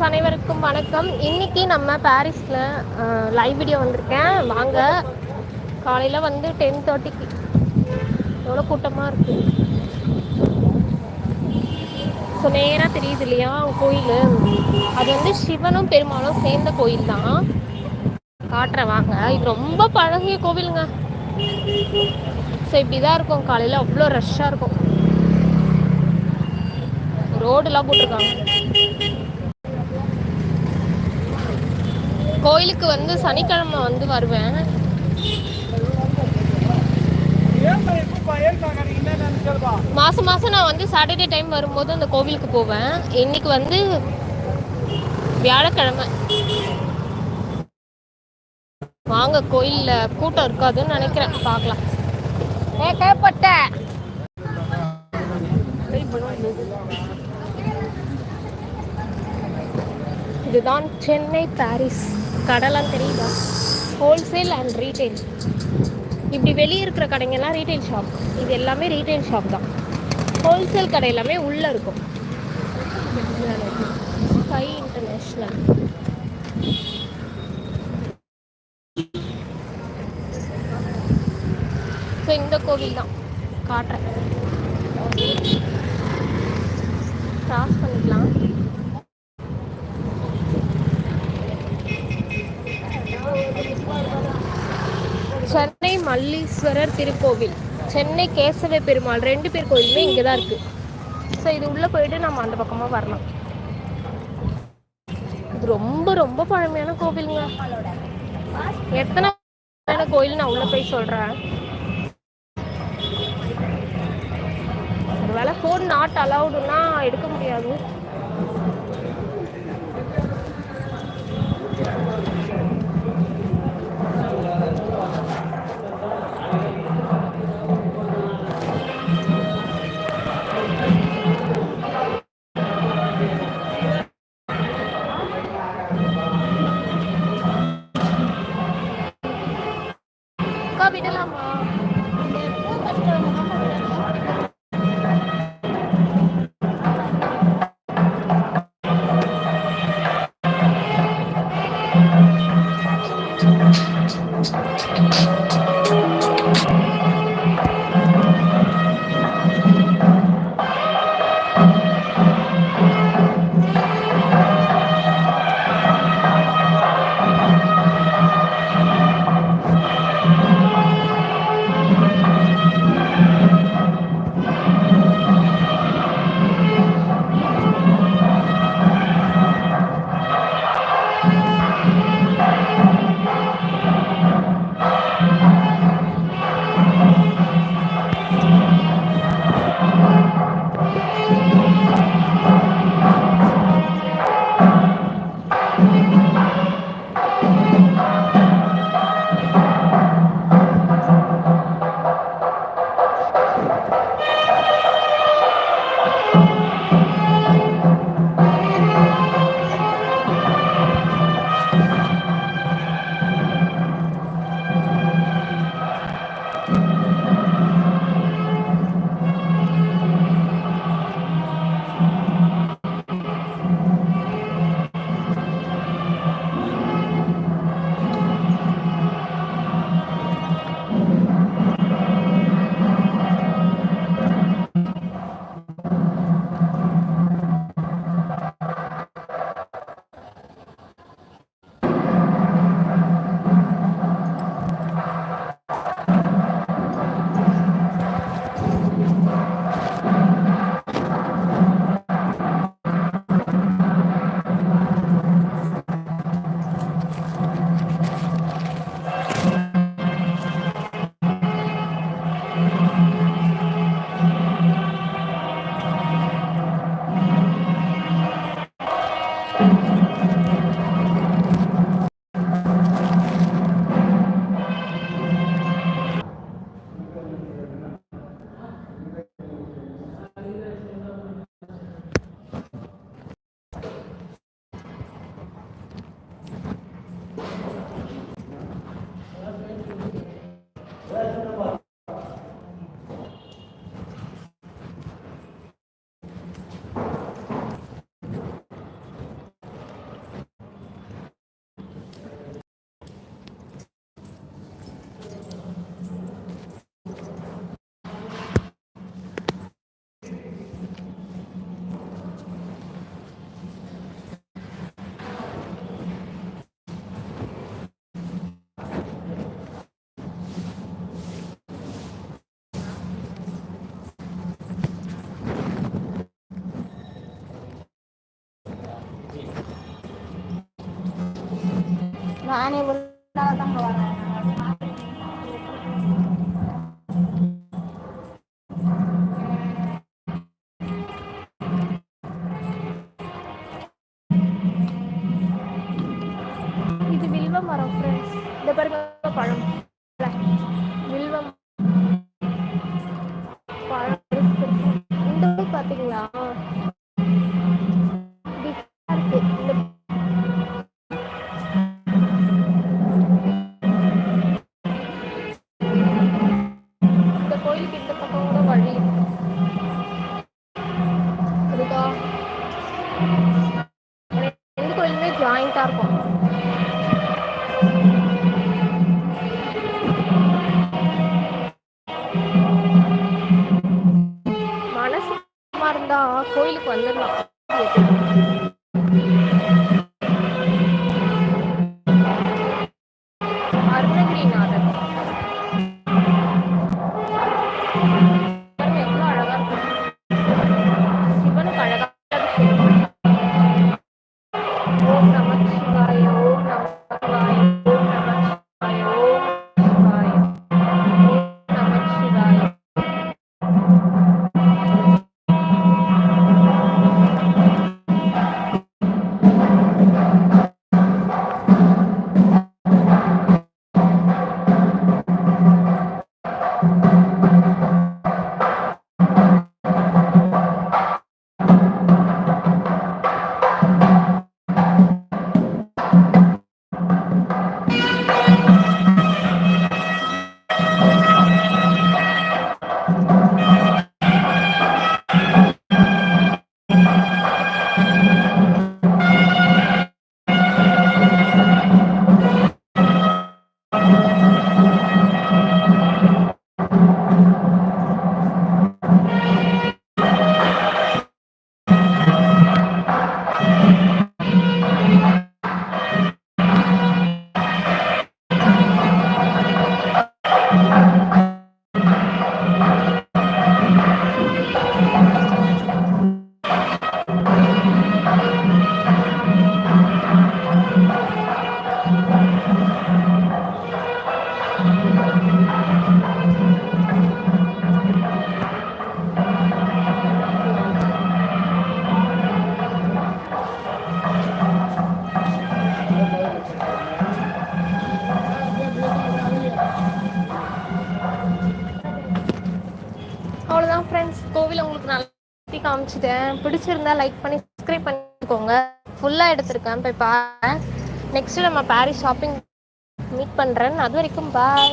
Friends அனைவருக்கும் வணக்கம். இன்னைக்கு நம்ம பாரிஸில் லைவ் வீடியோ வந்திருக்கேன். வாங்க. காலையில் வந்து டென் தேர்ட்டிக்கு எவ்வளோ கூட்டமாக இருக்கு? ஸோ நேராக தெரியுது இல்லையா? கோயில். அது வந்து சிவனும் பெருமாளும் சேர்ந்த கோயில் தான். காட்டுறேன் வாங்க. இது ரொம்ப பழகிய கோவிலுங்க. ஸோ இப்படி தான் இருக்கும். காலையில் அவ்வளோ ரஷ்ஷாக இருக்கும். ரோடெல்லாம் போட்டிருக்காங்க. கோயிலுக்கு வந்து சனிக்கிழமை வந்து வருவேன். மாசம் மாசம் நான் வந்து சாட்டர்டே டைம் வரும்போது அந்த கோவிலுக்கு போவேன். இன்னைக்கு வந்து வியாழக்கிழமை. வாங்க கோயில்ல கூட்டம் இருக்காதுன்னு நினைக்கிறேன். பார்க்கலாம். ஏ கேப்பட்ட இதுதான் சென்னை பாரிஸ். கடைலாம் தெரியுதா? ஹோல்சேல் அண்ட் ரீட்டைல் இப்படி வெளியே இருக்கிற கடைங்கெல்லாம் ரீட்டைல் ஷாப் இது எல்லாமே ரீட்டைல் ஷாப் தான். ஹோல்சேல் கடை எல்லாமே உள்ளே இருக்கும். ஸ்கை இன்டர்நேஷ்னல் ஸோ இந்த கோவில் தான். காட்டுறேன். கிராஸ் பண்ணிக்கலாம். சென்னை மல்லீஸ்வரர் திருக்கோவில். சென்னை கேசவ பெருமாள். ரெண்டு பேர் கோயிலுமே இங்கே தான் இருக்குது ஸோ இது உள்ளே போயிட்டு நம்ம அந்த பக்கமாக வரலாம். இது ரொம்ப ரொம்ப பழமையான கோவிலுங்க. எத்தனை கோயில் நான் உள்ளே போய் சொல்கிறேன் ஒருவேளை ஃபோன் நாட் அலவுடுன்னா எடுக்க முடியாது. நானே தாங்க வரேன் பாத்தீங்களா? ரெண்டு கோயிலுமே ஜாயிண்டா இருக்கும். Bye. அவ்வளோதான் ஃப்ரெண்ட்ஸ் கோவில் உங்களுக்கு நல்லா காமிச்சிட்டேன். பிடிச்சிருந்தா லைக் பண்ணி சப்ஸ்கிரைப் பண்ணிக்கோங்க. ஃபுல்லாக எடுத்திருக்கேன். போய் பாருங்க. நெக்ஸ்ட் நம்ம பாரிஸ் ஷாப்பிங் மீட் பண்ணுறேன் அது வரைக்கும் பாய்